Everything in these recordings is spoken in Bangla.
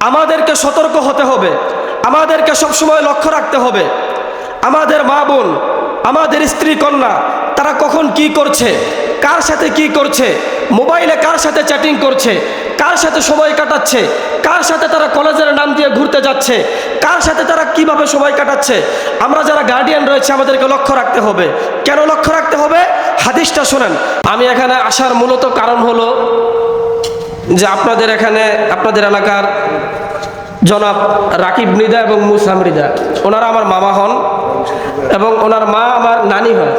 আমাদেরকে সতর্ক হতে হবে। আমাদেরকে সবসময় লক্ষ্য রাখতে হবে। আমাদের মা বোন, আমাদের স্ত্রী কন্যা, তারা কখন কি করছে, কার সাথে কি করছে, মোবাইলে কার সাথে চ্যাটিং করছে, কার সাথে সময় কাটাচ্ছে, কার সাথে তারা কলেজের নাম দিয়ে ঘুরতে যাচ্ছে, কার সাথে তারা কীভাবে সময় কাটাচ্ছে, আমরা যারা গার্ডিয়ান রয়েছে, আমাদেরকে লক্ষ্য রাখতে হবে। কেন লক্ষ্য রাখতে হবে? হাদিসটা শোনেন। আমি এখানে আসার মূলত কারণ হলো যে আপনাদের এখানে, আপনাদের এলাকার জনাব রাকিব মৃদা এবং মুসা মৃদা ওনারা আমার মামা হন এবং ওনার মা আমার নানি হয়।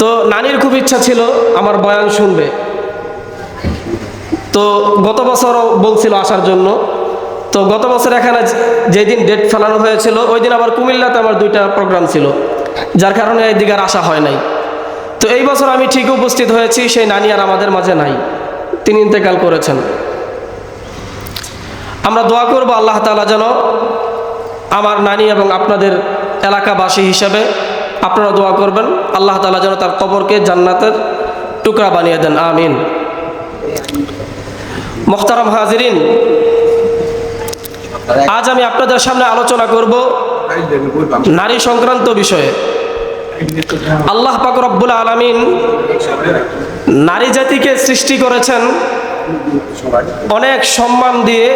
তো নানির খুব ইচ্ছা ছিল আমার বয়ান শুনবে। তো গত বছরও বলছিল আসার জন্য। তো গত বছর এখানে যেদিন ডেট ফেলানো হয়েছিল, ওই দিন আবার কুমিল্লাতে আমার দুইটা প্রোগ্রাম ছিল, যার কারণে এই দিকে আর আসা হয় নাই। তো এই বছর আমি ঠিক উপস্থিত হয়েছি, সেই নানি আর আমাদের মাঝে নাই। তিনি ইন্তেকাল করেছেন। আমরা দোয়া করব আল্লাহ তালা যেন আমার নানি এবং আপনাদের এলাকাবাসী হিসেবে আপনারা দোয়া করবেন। আল্লাহ তালা যেন তার কবরকে জান্নাতের টুকরা বানিয়ে দেন। আমিন। মোখতারাম হাজিরিন, আজ আমি আপনাদের সামনে আলোচনা করব নারী সংক্রান্ত বিষয়ে। আল্লাহ পাক রব্বুল আলমিন নারী জাতিকে সৃষ্টি করেছেন। অনেক সম্মান দিয়ে,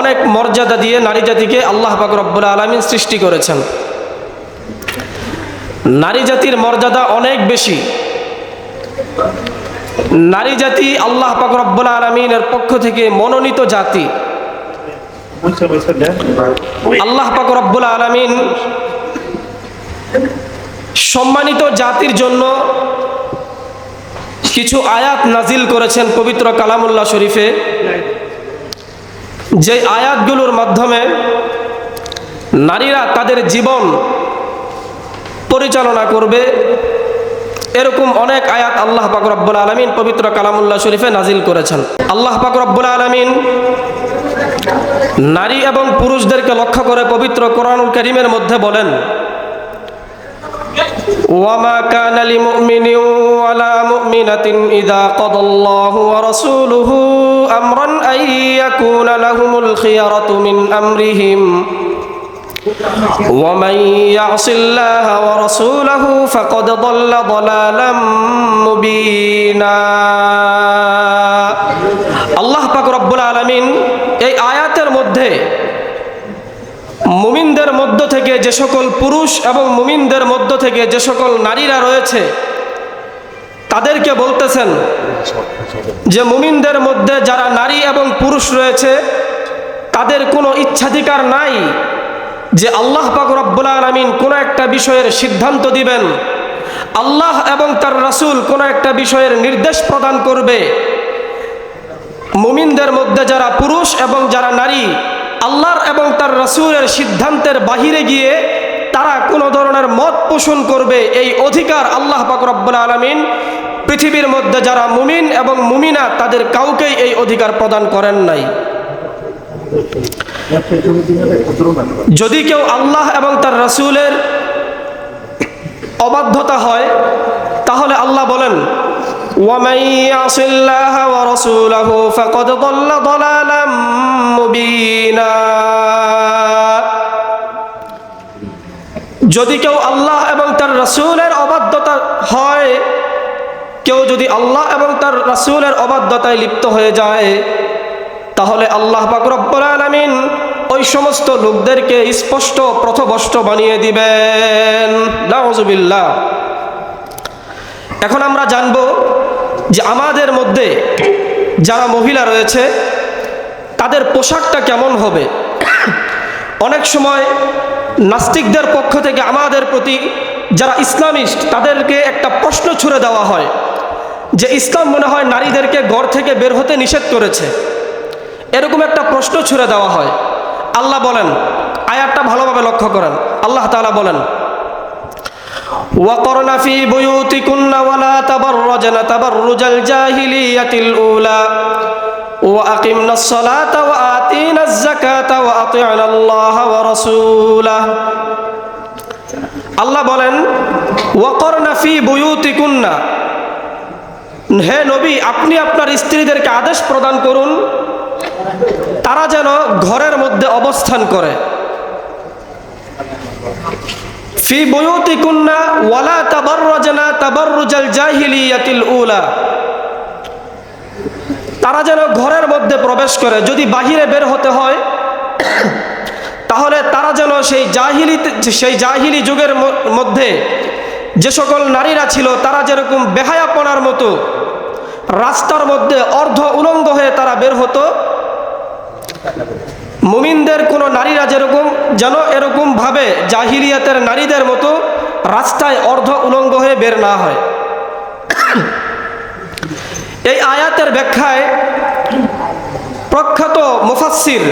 অনেক মর্যাদা দিয়ে নারী জাতিকে আল্লাহ পাক রব্বুল আলমিন সৃষ্টি করেছেন। নারী জাতির মর্যাদা অনেক বেশি। নারী জাতি আল্লাহ পাক রব্বুল আলমিনের পক্ষ থেকে মনোনীত জাতি। আল্লাহ পাক রব্বুল আলমিন সম্মানিত জাতির জন্য কিছু আয়াত নাজিল করেছেন পবিত্র কালামুল্লাহ শরীফে। যে আয়াতগুলোর মাধ্যমে নারীরা তাদের জীবন পরিচালনা করবে, এরকম অনেক আয়াত আল্লাহ পাক রব্বুল আলমিন পবিত্র কালামুল্লাহ শরীফে নাজিল করেছেন। আল্লাহ পাক রব্বুল আলমিন নারী এবং পুরুষদেরকে লক্ষ্য করে পবিত্র কোরআনুল করিমের মধ্যে বলেন وما كان لمؤمن ولا مؤمنة إذا قضى الله ورسوله أمرا أن يكون لهم الخيرة من أمرهم ومن يعص الله ورسوله فقد ضل ضلالا مبينا الله পাক রব্বুল আলামিন এই আয়াতের মধ্যে মুমিনদের মধ্য থেকে যে সকল পুরুষ এবং মুমিনদের মধ্য থেকে যে সকল নারীরা রয়েছে, তাদেরকে বলতেছেন যে মুমিনদের মধ্যে যারা নারী এবং পুরুষ রয়েছে, তাদের কোনো ইচ্ছাধিকার নাই যে আল্লাহ পাক রব্বুল আলমিন কোনো একটা বিষয়ের সিদ্ধান্ত দিবেন। আল্লাহ এবং তার রাসূল কোনো একটা বিষয়ের নির্দেশ প্রদান করবে। মুমিনদের মধ্যে যারা পুরুষ এবং যারা নারী আল্লাহর এবং তার রাসূলের সিদ্ধান্তের বাহিরে গিয়ে তারা কোনো ধরনের মত পোষণ করবে, এই অধিকার আল্লাহ পাক রব্বুল আলমিন পৃথিবীর মধ্যে যারা মুমিন এবং মুমিনা তাদের কাউকেই এই অধিকার প্রদান করেন নাই। যদি কেউ আল্লাহ এবং তার রাসূলের অবাধ্যতা হয়, তাহলে আল্লাহ বলেন ومن يعص الله ورسوله فقد ضل ضلالا مبينا যদি কেউ আল্লাহ এবং তার রাসূলের অবাধ্যতা হয় কেউ যদি আল্লাহ এবং তার রাসূলের অবাধ্যতায় লিপ্ত হয়ে যায় তাহলে আল্লাহ পাক রব্বুল আলামিন ওই সমস্ত লোকদেরকে স্পষ্ট প্রথবষ্ট বানিয়ে দিবেন নাউজুবিল্লাহ এখন আমরা জানব যে আমাদের মধ্যে যারা মহিলা রয়েছে, তাদের পোশাকটা কেমন হবে? অনেক সময় নাস্তিকদের পক্ষ থেকে আমাদের প্রতি যারা ইসলামিস্ট, তাদেরকে একটা প্রশ্ন ছুড়ে দেওয়া হয় যে ইসলাম মনে হয় নারীদেরকে ঘর থেকে বের হতে নিষেধ করেছে। এরকম একটা প্রশ্ন ছুড়ে দেওয়া হয়। আল্লাহ বলেন, আয়াতটা ভালোভাবে লক্ষ্য করেন। আল্লাহ তালা বলেন وقرن في بيوتكن ولا تبرجن تبرج الجاهلية الأولى وأقمنا الصلاة وآتينا الزكاة وأطعنا الله ورسوله আল্লাহ বলেন ওয়াকরনা ফি বুয়ুতিকুন্না হে নবী আপনি আপনার স্ত্রীদেরকে আদেশ প্রদান করুন তারা যেন ঘরের মধ্যে অবস্থান করে ফি বয়ুতিকুন্না ওয়ালা তাবাররাজনা তাবাররুজাল জাহিলিয়াতিল উলা। তারা যেন ঘরের মধ্যে প্রবেশ করে, যদি বাহিরে বের হতে হয়, তাহলে তারা যেন সেই জাহিলি সেই জাহিলি যুগের মধ্যে যে সকল নারীরা ছিল, তারা যেরকম বেহায়াপনার মতো রাস্তার মধ্যে অর্ধ উলঙ্গ হয়ে তারা বের হতো মুমিনদের কোনো নারীরা যেরকম, যেন এরকম ভাবে জাহিলিয়াতের নারীদের মতো রাস্তায় অর্ধ উলঙ্গ হয়ে বের না হয়। এই আয়াতের ব্যাখ্যায় প্রখ্যাত মুফাসসির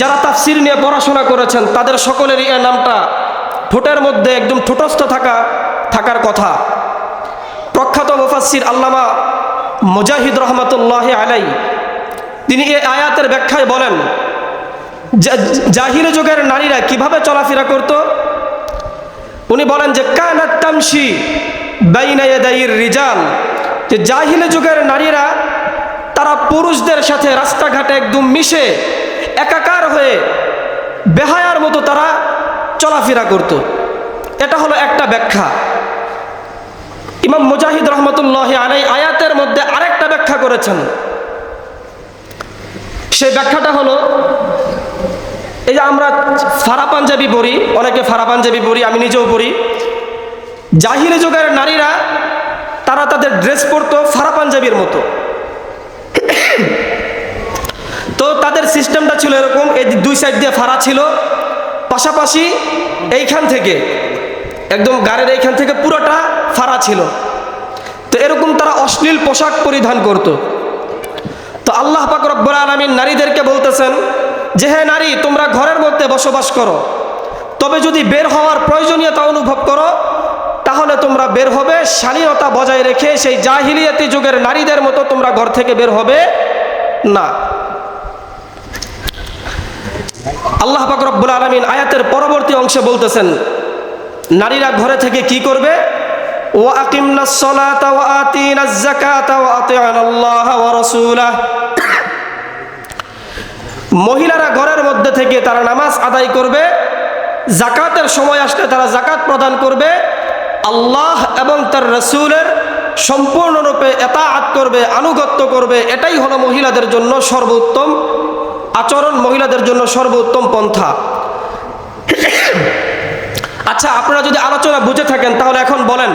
যারা তাফসির নিয়ে পড়াশোনা করেছেন, তাদের সকলেরই এ নামটা ঠোঁটের মধ্যে একদম ঠোঁটস্থ থাকা, থাকার কথা। প্রখ্যাত মুফাসসির আল্লামা মুজাহিদ রহমতুল্লাহ আলাই তিনি এই আয়াতের ব্যাখ্যায় বলেন, জা- জাহিলি যুগের নারীরা কীভাবে চলাফেরা করত? উনি বলেন যে, কানাত তামশি বাইনা ইয়াদাইর রিজাল। যে জাহিলি যুগের নারীরা, তারা পুরুষদের সাথে রাস্তাঘাটে একদম মিশে, একাকার হয়ে বেহায়ার মতো তারা চলাফেরা করত। এটা হলো একটা ব্যাখ্যা। ইমাম মুজাহিদ রহমতুল্লাহ আলাই আয়াতের মধ্যে আরেকটা ব্যাখ্যা করেছেন। সেই ব্যাখ্যাটা হলো, এই যে আমরা ফারা পাঞ্জাবি পড়ি, অনেকে ফারা পাঞ্জাবি পড়ি, আমি নিজেও পড়ি। জাহিলি যুগের নারীরা, তারা তাদের ড্রেস পরতো ফারা পাঞ্জাবির মতো। তো তাদের সিস্টেমটা ছিল এরকম, এই দুই সাইড দিয়ে ফাড়া ছিল। পাশাপাশি এইখান থেকে, একদম গাড়ির এইখান থেকে পুরোটা ফাড়া ছিল। তো এরকম তারা অশ্লীল পোশাক পরিধান করত। তো আল্লাহ পাক রব্বুল আলমিন নারীদেরকে বলতেছেন যে হ্যাঁ নারী, তোমরা ঘরের মধ্যে বসবাস করো। তবে যদি বের হওয়ার প্রয়োজনীয়তা অনুভব করো, তাহলে তোমরা বের হবে, শালীনতা বজায় রেখে সেই জাহিলিয়াতি যুগের নারীদের মতো তোমরা ঘর থেকে বের হবে না। আল্লাহ পাক রব্বুল আলমিন আয়াতের পরবর্তী অংশে বলতেছেন, নারীরা ঘরে থেকে কি করবে? আতিনা যাকাতা ওয়া আতিআনা আল্লাহ ওয়া রাসূলাহ। মহিলারা ঘরের মধ্যে থেকে তারা নামাজ আদায় করবে জাকাতের সময় আসলে তারা জাকাত প্রদান করবে, আল্লাহ এবং তার রসুলের সম্পূর্ণরূপে এতাআত করবে, আনুগত্য করবে, এটাই হলো মহিলাদের জন্য সর্বোত্তম আচরণ, মহিলাদের জন্য সর্বোত্তম পন্থা। আচ্ছা আপনারা যদি আলোচনা বুঝে থাকেন, তাহলে এখন বলেন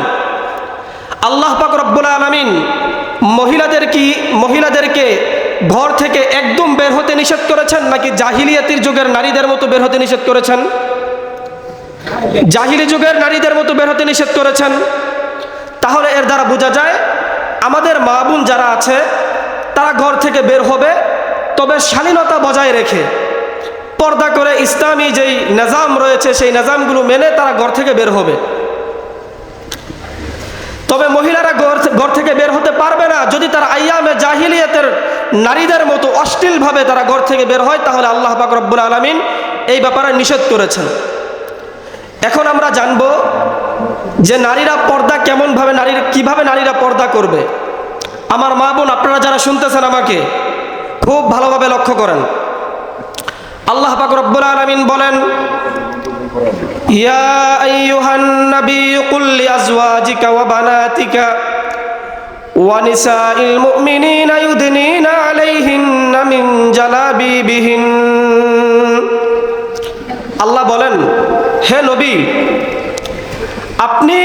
আল্লাহ পাক রব্বুল আলমিন মহিলাদের কি, মহিলাদেরকে ঘর থেকে একদম বের হতে নিষেধ করেছেন নাকি জাহিলিয়াতির যুগের নারীদের মতো বের হতে নিষেধ করেছেন? জাহিলি যুগের নারীদের মতো বের হতে নিষেধ করেছেন। তাহলে এর দ্বারা বোঝা যায়, আমাদের মা বোন যারা আছে, তারা ঘর থেকে বের হবে, তবে শালীনতা বজায় রেখে পর্দা করে ইসলামী যেই নিজাম রয়েছে, সেই নিজামগুলো মেনে তারা ঘর থেকে বের হবে। তবে মহিলারা ঘর থেকে বের হতে পারবে না। যদি তারা আইয়ামে জাহিলিয়াতের নারীদের মতো অশ্লীলভাবে তারা ঘর থেকে বের হয়, তাহলে আল্লাহ রব্বুল আলমিন এই ব্যাপারে নিষেধ করেছেন। এখন আমরা জানব যে নারীরা পর্দা কেমনভাবে নারীর কীভাবে নারীরা পর্দা করবে। আমার মা বোন, আপনারা যারা শুনতেছেন আমাকে, খুব ভালোভাবে লক্ষ্য করেন। আল্লাহ পাক রব্বুল আলামিন বলেন নবী কুল লিআজওয়াজিকা ওয়া বানাতিকা ওয়া নিসাইল মুমিনিনা ইউদনিনা আলাইহিন্না মিন জালাবিবিহিন। আল্লাহ বলেন, হে নবী, আপনি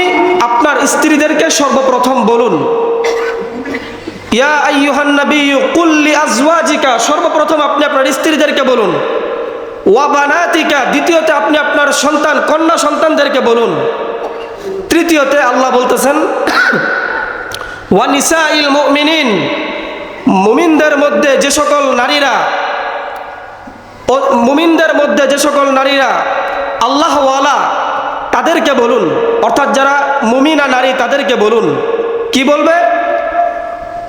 আপনার স্ত্রীদেরকে সর্বপ্রথম বলুন, ইয়া আইয়ুহান নবী কুল্লি আজওয়াজিকা সর্বপ্রথম আপনি আপনার স্ত্রীদেরকে বলুন। ওয়া বানাতিকা, দ্বিতীয়তে আপনি আপনার সন্তান, কন্যা সন্তানদেরকে বলুন। তৃতীয়তে আল্লাহ বলতেছেন, ওয়া নিসাইল মুমিনিন, মুমিনদের মধ্যে যে সকল নারীরা মুমিনদের মধ্যে যে সকল নারীরা আল্লাহওয়ালা, তাদেরকে বলুন। অর্থাৎ যারা মুমিনা নারী, তাদেরকে বলুন। কি বলবে?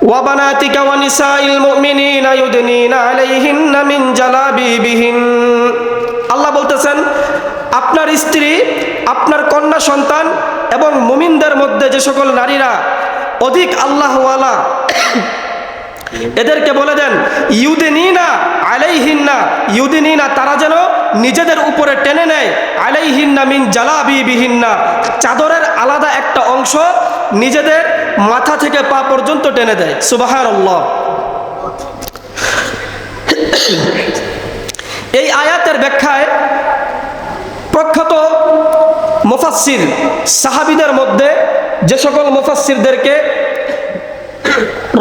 ওয়াবানাতিকা ونساء المؤمنين يدنين عليهن من جلابيبهن. আল্লাহ বলতেছেন, আপনার স্ত্রী, আপনার কন্যা সন্তান এবং মুমিনদের মধ্যে যে সকল নারীরা অধিক আল্লাহওয়ালা এদেরকে বলে দেন ইউদে না নিজেদের উপরে টেনে নেয়, আলাইহিন্না মিন জালাবি বিহিন্না চাদরের আলাদা একটা অংশ নিজেদের মাথা থেকে পা পর্যন্ত টেনে দেয়। সুবাহার এই আয়াতের ব্যাখ্যায় প্রখ্যাত মুফাসসির, সাহাবিদের মধ্যে যে সকল মুফাসসিরদেরকে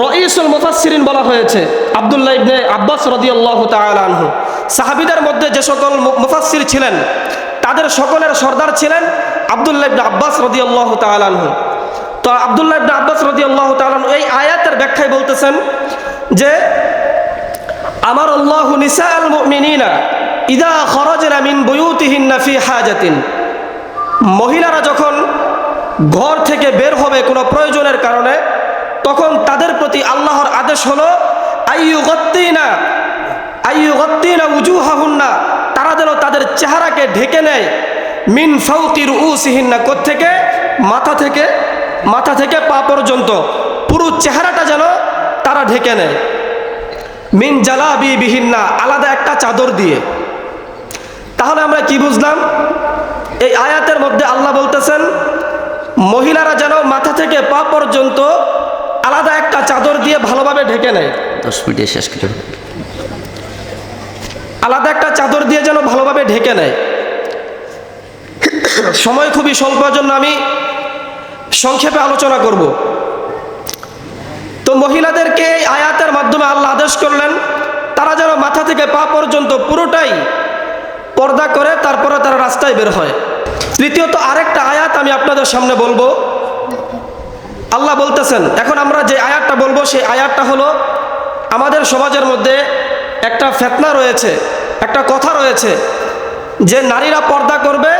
রঈসুল মুফাসসিরিন বলা হয়েছে, আব্দুল্লাহ ইবনে আব্বাস রাদিয়াল্লাহু তাআলা আনহু। সাহাবিদের মধ্যে যে সকল মুফাসসির ছিলেন, তাদের সকলের সর্দার ছিলেন আব্দুল্লাহ ইবনে আব্বাস রাদিয়াল্লাহু তাআলা আনহু। তো আব্দুল্লাহ ইবনে আব্বাস রাদিয়াল্লাহু তাআলা এই আয়াতের ব্যাখ্যায় বলতেছেন যে, আমার আল্লাহ নিসা আল মুমিনিনা ইদা খরজনা মিন বুয়ুতিহিন্না ফি হাজাতিন। মহিলারা যখন ঘর থেকে বের হবে কোনো প্রয়োজনের কারণে আল্লাহর আদেশ হলো উজু তারা যেন তাদের চেহারাকে ঢেকে নেয়, মিন থেকে মাথা থেকে মাথা থেকে পা পর্যন্ত। পুরো চেহারাটা যেন তারা ঢেকে নেয়। মিন জালাবি বিহিন্না আলাদা একটা চাদর দিয়ে। তাহলে আমরা কি বুঝলাম? এই আয়াতের মধ্যে আল্লাহ বলতেছেন, মহিলারা যেন মাথা থেকে পা পর্যন্ত আলাদা একটা চাদর দিয়ে ভালোভাবে ঢেকে নেয়। দশ মিনিটে শেষ করে আলাদা একটা চাদর দিয়ে যেন ভালোভাবে ঢেকে নেয়। সময় খুবই স্বল্প জন্য আমি সংক্ষেপে আলোচনা করব। তো মহিলাদেরকে এই আয়াতের মাধ্যমে আল্লাহ আদেশ করলেন তারা যেন মাথা থেকে পা পর্যন্ত পুরোটাই পর্দা করে তারপরে তারা রাস্তায় বের হয়। তৃতীয়ত আরেকটা আয়াত আমি আপনাদের সামনে বলব। আল্লাহ বলতেছেন, এখন আমরা যে আয়াতটা বলব, সেই আয়াতটা হলো আমাদের সমাজের মধ্যে একটা ফেতনা রয়েছে, একটা কথা রয়েছে যে নারীরা পর্দা করবে,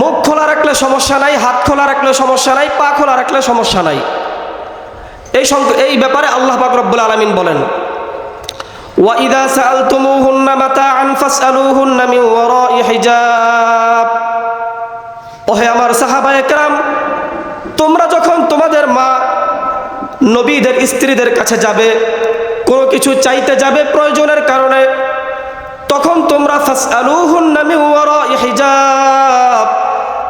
মুখ খোলা রাখলে সমস্যা নাই, হাত খোলা রাখলে সমস্যা নাই, পা খোলা রাখলে সমস্যা নাই। এই এই ব্যাপারে আল্লাহ পাক রব্বুল আলামিন বলেন ওয়াইদা সাআলতুমুহুন্না মাতাআন ফাসআলুহুন্না মিন ওয়ারাই হিজাব ওহে আমার সাহাবায়ে কেরাম তোমরা যখন তোমাদের মা নবীদের স্ত্রীদের কাছে যাবে, কোনো কিছু চাইতে যাবে প্রয়োজনের কারণে, তখন তোমরা হিজাব।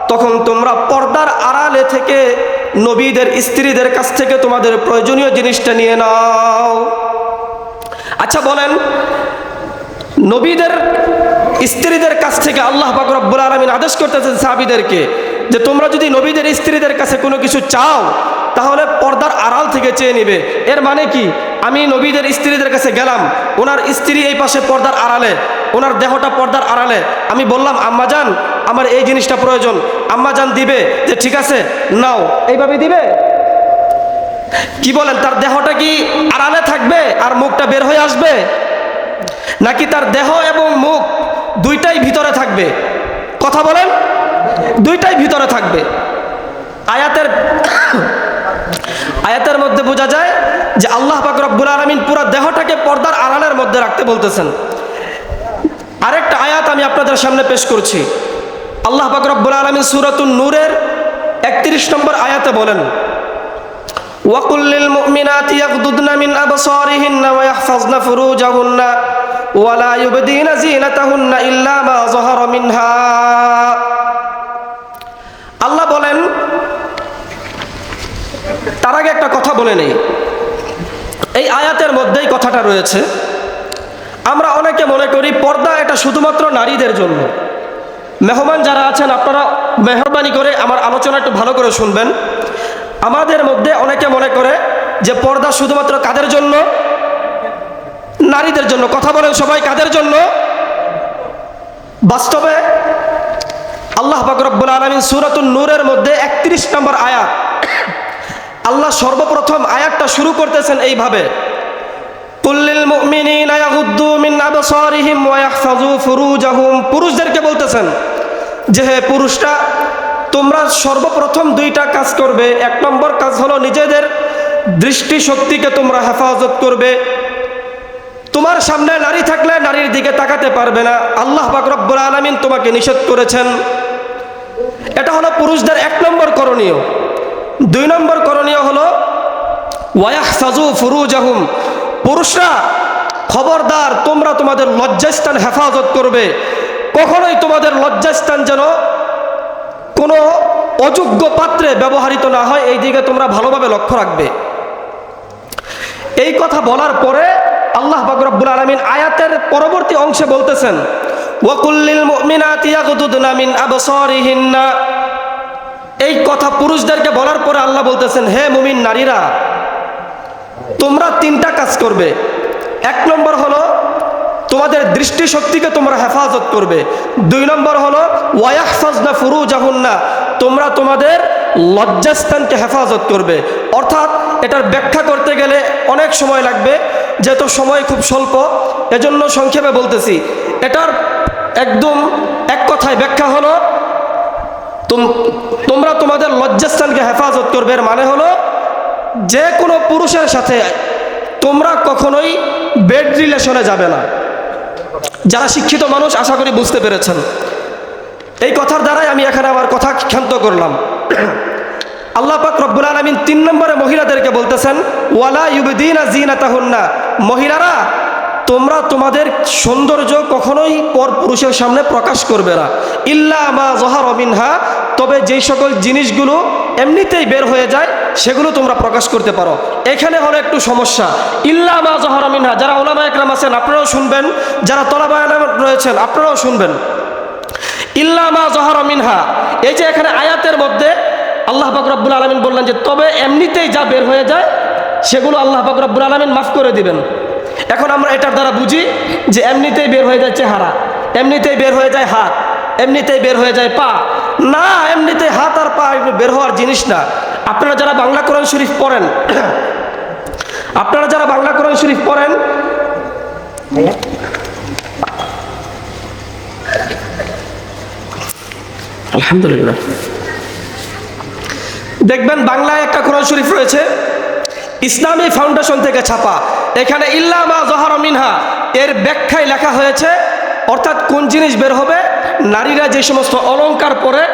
তখন তোমরা পর্দার আড়ালে থেকে নবীদের স্ত্রীদের কাছ থেকে তোমাদের প্রয়োজনীয় জিনিসটা নিয়ে নাও। আচ্ছা বলেন, নবীদের স্ত্রীদের কাছ থেকে আল্লাহ পাক রব্বুল আলমিন আদেশ করতেছেন সাহাবিদেরকে যে তোমরা যদি নবীদের স্ত্রীদের কাছে কোনো কিছু চাও, তাহলে পর্দার আড়াল থেকে চেয়ে নিবে। এর মানে কি? আমি নবীদের স্ত্রীদের কাছে গেলাম, ওনার স্ত্রী এই পাশে পর্দার আড়ালে, ওনার দেহটা পর্দার আড়ালে। আমি বললাম আম্মাজান আমার এই জিনিসটা প্রয়োজন। আম্মাজান দিবে যে, ঠিক আছে, নাও। এইভাবে দিবে? কি বলেন, তার দেহটা কি আড়ালে থাকবে আর মুখটা বের হয়ে আসবে? নাকি তার দেহ এবং মুখ দুইটাই ভিতরে থাকবে? কথা বলেন। দুইটাই ভিতরে থাকবে আয়াতের আয়াতের মধ্যে বোঝা যায় যে আল্লাহ পাক রব্বুল আলমিন পুরো দেহটাকে পর্দার আড়ালের মধ্যে রাখতে বলতেছেন আরেকটা আয়াত আমি আপনাদের সামনে পেশ করছি আল্লাহ পাক রব্বুল আলমিন সুরাতুন নূরের একত্রিশ নম্বর আয়াতে বলেন وقل للمؤمنات يغضضن من أبصارهن ويحفظن فروجهن ولا يبدين زينتهن إلا ما ظهر منها আল্লাহ বলেন, তার আগে একটা কথা বলে নেই। এই আয়াতের মধ্যেই কথাটা রয়েছে। আমরা অনেকে মনে করি পর্দা এটা শুধুমাত্র নারীদের জন্য। মেহমান যারা আছেন, আপনারা মেহরবানি করে আমার আলোচনা একটু ভালো করে শুনবেন। আমাদের মধ্যে অনেকে মনে করে যে পর্দা শুধুমাত্র কাদের জন্য? নারীদের জন্য। কথা বলেন সবাই, কাদের জন্য? বাস্তবে আল্লাহ বাকরব্বুল আলমিন সুরাতুল নূরের মধ্যে একত্রিশ নম্বর আয়াত। আল্লাহ সর্বপ্রথম আয়াতটা শুরু করতেছেন এইভাবে। পুরুষদেরকে বলতেছেন যে, হে পুরুষরা, তোমরা সর্বপ্রথম দুইটা কাজ করবে। এক নম্বর কাজ হলো নিজেদের দৃষ্টিশক্তিকে তোমরা হেফাজত করবে। তোমার সামনে নারী থাকলে নারীর দিকে তাকাতে পারবে না। আল্লাহ পাক রব্বুল আলামিন তোমাকে নিষেধ করেছেন। এটা হলো পুরুষদের এক নম্বর করণীয়। দুই নম্বর করণীয় হলো ওয়াহফাজু ফুরুজাহুম। পুরুষরা, খবরদার, তোমরা তোমাদের লজ্জাস্থান হেফাজত করবে। কখনোই তোমাদের লজ্জাস্থান যেন কোনো অযোগ্য পাত্রে ব্যবহৃত না হয়, এই দিকে তোমরা ভালোভাবে লক্ষ্য রাখবে। এই কথা বলার পরে আল্লাহ বাকরব্বুল আলমিন আয়াতের পরবর্তী অংশে বলতেছেন এই কথা পুরুষদেরকে বলার পরে আল্লাহ বলতেছেন, হে মুমিন নারীরা, তোমরা তিনটা কাজ করবে। এক নম্বর হলো, তোমাদের দৃষ্টিশক্তিকে তোমরা হেফাজত করবে। দুই নম্বর হলো ওয়াহফাজনা ফুরু জাহুন্না তোমরা তোমাদের লজ্জাস্থানকে হেফাজত করবে। অর্থাৎ এটার ব্যাখ্যা করতে গেলে অনেক সময় লাগবে, যেহেতু সময় খুব স্বল্প, এজন্য সংক্ষেপে বলতেছি। এটার একদম এক কথায় ব্যাখ্যা হলো তোমরা তোমাদের লজ্জাস্থানকে হেফাজত করবে, এর মানে হলো যে কোনো পুরুষের সাথে তোমরা কখনোই বেড রিলেশনে যাবে না। যারা শিক্ষিত মানুষ, আশা করি বুঝতে পেরেছেন। এই কথার দ্বারাই আমি এখানে আমার কথা ক্ষান্ত করলাম। আল্লাহ পাক রব্বুল আলমিন তিন নম্বরে মহিলাদেরকে বলতেছেন, ওয়ালা ইউবদিনা জিনাতাহুন্না মহিলারা, তোমরা তোমাদের সৌন্দর্য কখনোই পর পুরুষের সামনে প্রকাশ করবে না। ইল্লা মা জহার অমিনহা তবে যেই সকল জিনিসগুলো এমনিতেই বের হয়ে যায়, সেগুলো তোমরা প্রকাশ করতে পারো। এখানে হলো একটু সমস্যা। ইল্লা মা জহার অমিনহা যারা ওলামা একরাম আছেন, আপনারাও শুনবেন। যারা তলাবায়ান রয়েছেন, আপনারাও শুনবেন। ইল্লামা জহর মিনহা, এই যে এখানে আয়াতের মধ্যে আল্লাহ রব্বুল আলমিন বললেন যে, তবে এমনিতেই যা বের হয়ে যায়, সেগুলো আল্লাহ রব্বুল আলমিন মাফ করে দিবেন। এখন আমরা এটার দ্বারা বুঝি যে, এমনিতেই বের হয়ে যায় চেহারা, এমনিতেই বের হয়ে যায় হাত, এমনিতেই বের হয়ে যায় পা। না, এমনিতেই হাত আর পা বের হওয়ার জিনিস না। আপনারা যারা বাংলা কোরআন শরীফ পড়েন, আপনারা যারা বাংলা কোরআন শরীফ পড়েন, আলহামদুলিল্লাহ। দেখবেন বাংলায় একটা কোরআন শরীফ রয়েছে, ইসলামী ফাউন্ডেশন থেকে ছাপা। এখানে ইল্লামা জহর মিনহা, এর ব্যাখ্যায় লেখা হয়েছে, অর্থাৎ কোন জিনিস বের হবে? নারীরা যে সমস্ত অলংকার পরে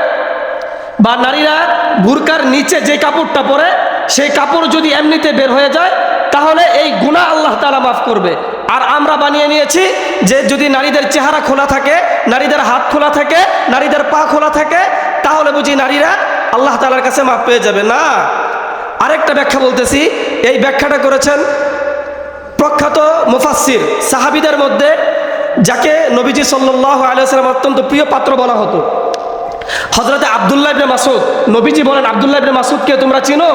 বা নারীরা বুরকার নিচে যে কাপড়টা পরে, সেই কাপড় যদি এমনিতে বের হয়ে যায়, তাহলে এই গুণা আল্লাহ তালা মাফ করবে। আর আমরা বানিয়ে নিয়েছি যে যদি নারীদের চেহারা খোলা থাকে, নারীদের হাত খোলা থাকে, নারীদের পা খোলা থাকে, তাহলে বুঝি নারীরা আল্লাহ তালার কাছে মাপ পেয়ে যাবে। না। আরেকটা ব্যাখ্যা বলতেছি। এই ব্যাখ্যাটা করেছেন প্রখ্যাত মুফাসির সাহাবিদের মধ্যে, যাকে নবীজি সাল্লাহ আলিয়াল্লাম অত্যন্ত প্রিয় পাত্র বলা হতো। হজরতে আবদুল্লাহ ইবনে মাসুদ নবীজি বলেন, আবদুল্লাহ ইবনে মাসুদকে তোমরা চিনো?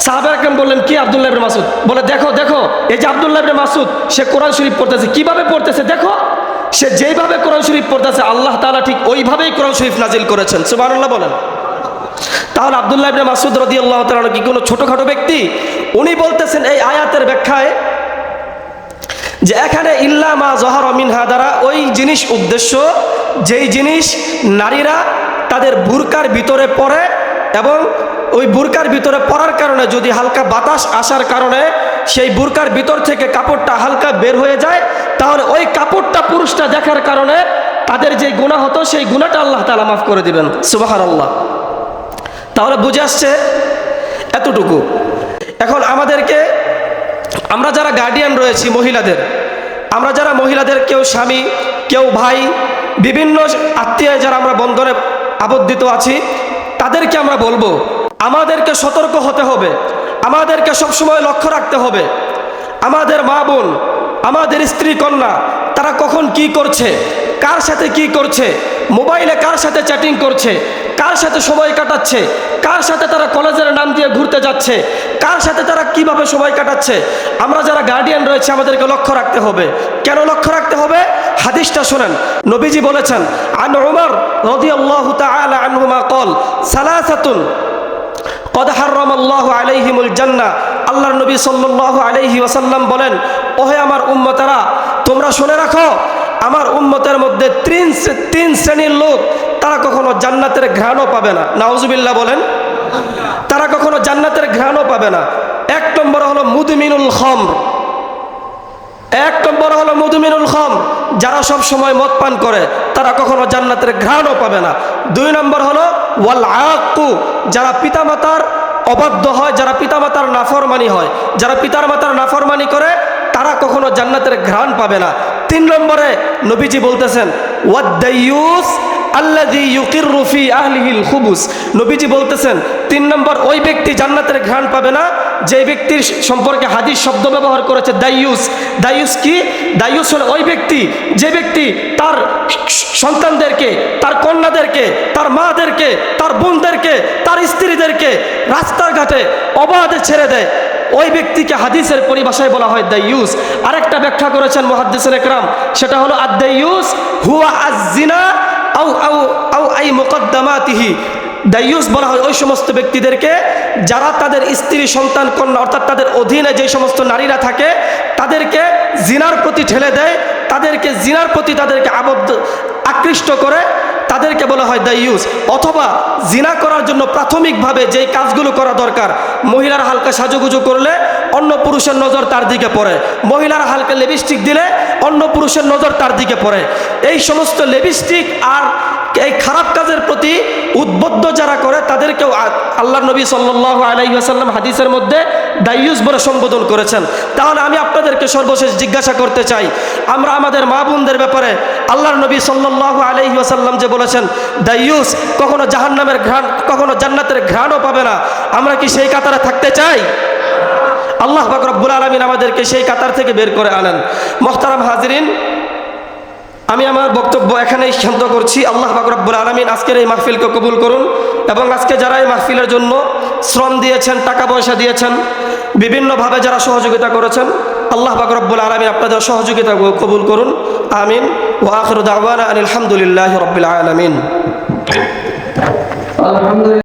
সাহাবা আকরাম বললেন, কি আবদুল্লাহ ইবনে মাসুদ বলে, দেখো দেখো, এই যে আবদুল্লাহ ইবনে মাসুদ সে কোরআন শরীফ পড়তেছে। কীভাবে পড়তেছে দেখো? সে যেইভাবে কোরআন শরীফ পড়তেছে, আল্লাহ তাআলা ঠিক ওইভাবেই কোরআন শরীফ নাজিল করেছেন। সুবহানাল্লাহ বলেন। তাহলে আবদুল্লাহ ইবনে মাসুদ রাদিয়াল্লাহু তাআলা কি কোনো ছোটখাটো ব্যক্তি? উনি বলতেছেন এই আয়াতের ব্যাখ্যায় যে এখানে ইল্লা মা জহর মিনহা দ্বারা ওই জিনিস উদ্দেশ্য, যেই জিনিস নারীরা তাদের বুরকার ভিতরে পড়ে এবং ওই বুরকার ভিতরে পড়ার কারণে যদি হালকা বাতাস আসার কারণে সেই বুরকার ভিতর থেকে কাপড়টা হালকা বের হয়ে যায়, তাহলে ওই কাপড়টা পুরুষটা দেখার কারণে তাদের যে গুণা হতো, সেই গুণাটা আল্লাহ তালা মাফ করে দিবেন। সুবাহার আল্লাহ তাহলে বুঝে আসছে এতটুকু। এখন আমাদেরকে, আমরা যারা গার্ডিয়ান রয়েছি মহিলাদের, আমরা যারা মহিলাদের কেউ স্বামী, কেউ ভাই, বিভিন্ন আত্মীয় যারা আমরা বন্ধনে আবদ্ধিত আছি, তাদেরকে আমরা বলব, আমাদেরকে সতর্ক হতে হবে, আমাদেরকে সবসময় লক্ষ্য রাখতে হবে। আমাদের মা বোন, আমাদের স্ত্রী কন্যা, তারা কখন কি করছে, কার সাথে কি করছে মোবাইলে কার সাথে চ্যাটিং করছে? কার সাথে সময় কাটাচ্ছে? কার সাথে তারা কলেজের নাম দিয়ে ঘুরতে যাচ্ছে? কার সাথে তারা কীভাবে সময় কাটাচ্ছে? আমরা যারা গার্ডিয়ান রয়েছে, আমাদেরকে লক্ষ্য রাখতে হবে। কেন লক্ষ্য রাখতে হবে? হাদিসটা শোনেন। নবীজি বলেছেন, আন উমর রাদিয়াল্লাহু তাআলা আনহুমা কল সালাসাতুন, কদ আল্লাহ আলাইহিমুল জান্নাহ। আল্লাহর নবী সাল্লাহ আলাইহি ওয়াসাল্লাম বলেন, ওহে আমার উম্মতারা, তোমরা শুনে রাখো আমার উম্মতের মধ্যে তিন তিন শ্রেণির লোক, তারা কখনো জান্নাতের ঘ্রাণও পাবে না। নাউজুবিল্লাহ বলেন। তারা কখনো জান্নাতের ঘ্রাণও পাবে না। এক নম্বর হলো মুদমিনুল খমর। এক নম্বর হলো মধুমিনুল খম যারা সব সময় মদ পান করে, তারা কখনো জান্নাতের ঘ্রাণও পাবে না। দুই নম্বর হলো ওয়াল আকুু যারা পিতামাতার অবাধ্য হয়, যারা পিতামাতার নাফরমানি হয়, যারা পিতার মাতার নাফরমানি করে, তারা কখনো জান্নাতের ঘ্রাণ পাবে না। তিন নম্বরে নবীজি বলতেছেন, ওয়াদ্দাইয়ুস আল্লাযী ইউকিররু ফি আহলিহিল খুবুস। নবীজি বলতেছেন, তিন নম্বর, ওই ব্যক্তি জান্নাতের ঘ্রাণ পাবে না, যে ব্যক্তির সম্পর্কে হাদিস শব্দ ব্যবহার করেছে, দাইয়ুস। দাইয়ুস কি? দাইয়ুস হলো ওই ব্যক্তি, যে ব্যক্তি তার সন্তানদেরকে, তার কন্যাদেরকে, তার মাদেরকে, তার বোনদেরকে, তার স্ত্রীদেরকে রাস্তার ঘাটে অবাধে ছেড়ে দেয়। ওই ব্যক্তিকে হাদিসের পরিভাষায় বলা হয় দাইয়ুস। আরেকটা ব্যাখ্যা করেছেন মুহাদ্দিসুল একরাম, সেটা হলো আদাইয়ুস হুয়া আজ-জিনা আও আও আও আই মুকদ্দামাতিহি। দাইয়ুস বলা হয় ওই সমস্ত ব্যক্তিদেরকে যারা তাদের স্ত্রী, সন্তান, কন্যা, অর্থাৎ তাদের অধীনে যে সমস্ত নারীরা থাকে, তাদেরকে জিনার প্রতি ঠেলে দেয়, তাদেরকে জিনার প্রতি তাদেরকে আবদ্ধ, আকৃষ্ট করে তাদেরকে বলা হয় দাইয়ুস অথবা জিনা করার জন্য প্রাথমিকভাবে যেই কাজগুলো করা দরকার, মহিলার হালকা সাজুগুজু করলে অন্য পুরুষের নজর তার দিকে পড়ে। মহিলার হালকা লিপস্টিক দিলে অন্য পুরুষের নজর তার দিকে পড়ে। এই সমস্ত লিপস্টিক আর এই খারাপ কাজের প্রতি উদ্বুদ্ধ যারা করে, তাদেরকেও আল্লাহ নবী সাল্লাহ আলাইসাল্লাম হাদিসের মধ্যে দাইয়ুস বলে সম্বোধন করেছেন। তাহলে আমি আপনাদেরকে সর্বশেষ জিজ্ঞাসা করতে চাই। আমরা আমাদের মা বোনদের ব্যাপারে আল্লাহর নবী সাল্লাহ আলাইহি ওয়াসাল্লাম যে বলেছেন, দাইয়ুস, কখনো জাহান্নামের ঘ্রাণ, কখনো জান্নাতের ঘ্রাণও পাবে না। আমরা কি সেই কাতারে থাকতে চাই? আল্লাহ পাক রব্বুল আলমিন আমাদেরকে সেই কাতার থেকে বের করে আনেন। মোহতারাম হাজরিন, আমি আমার বক্তব্য এখানেই শান্ত করছি। আল্লাহ পাক রব্বুল আলমিন আজকের এই মাহফিলকে কবুল করুন এবং আজকে যারা এই মাহফিলের জন্য শ্রম দিয়েছেন, টাকা পয়সা দিয়েছেন, বিভিন্নভাবে যারা সহযোগিতা করেছেন, আল্লাহ বাকরবুল আলমিন আপনাদের সহযোগিতা কবুল করুন, আমিন ও দাওয়ানা আনিল হামদুলিল্লাহ রব্বিল আলমিন। আলহামদুলিল্লাহ।